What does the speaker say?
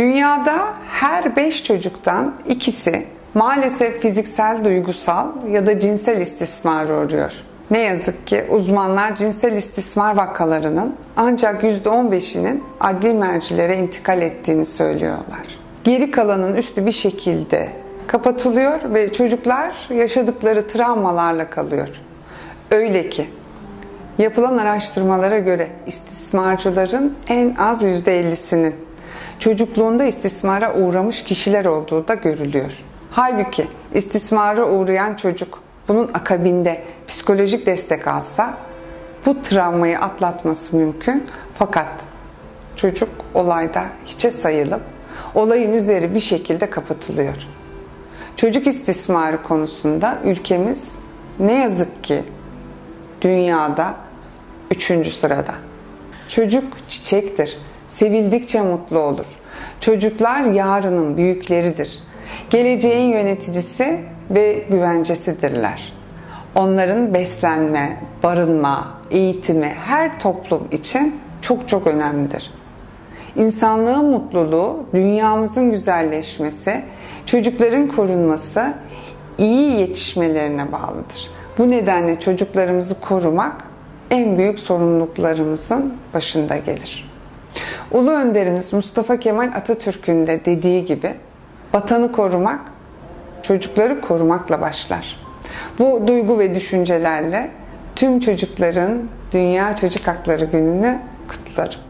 Dünyada her 5 çocuktan ikisi maalesef fiziksel, duygusal ya da cinsel istismara uğruyor. Ne yazık ki uzmanlar cinsel istismar vakalarının ancak %15'inin adli mercilere intikal ettiğini söylüyorlar. Geri kalanın üstü bir şekilde kapatılıyor ve çocuklar yaşadıkları travmalarla kalıyor. Öyle ki Yapılan araştırmalara göre istismarcıların en az %50'sinin çocukluğunda istismara uğramış kişiler olduğu da görülüyor. Halbuki istismara uğrayan çocuk bunun akabinde psikolojik destek alsa bu travmayı atlatması mümkün fakat çocuk olayda hiçe sayılıp olayın üzeri bir şekilde kapatılıyor. Çocuk istismarı konusunda ülkemiz ne yazık ki dünyada üçüncü sırada. Çocuk çiçektir. Sevildikçe mutlu olur. Çocuklar yarının büyükleridir. Geleceğin yöneticisi ve güvencesidirler. Onların beslenme, barınma, eğitimi her toplum için çok çok önemlidir. İnsanlığın mutluluğu, dünyamızın güzelleşmesi, çocukların korunması, iyi yetişmelerine bağlıdır. Bu nedenle çocuklarımızı korumak en büyük sorumluluklarımızın başında gelir. Ulu önderimiz Mustafa Kemal Atatürk'ün de dediği gibi vatanı korumak çocukları korumakla başlar. Bu duygu ve düşüncelerle tüm çocukların Dünya Çocuk Hakları Günü'nü kutlarım.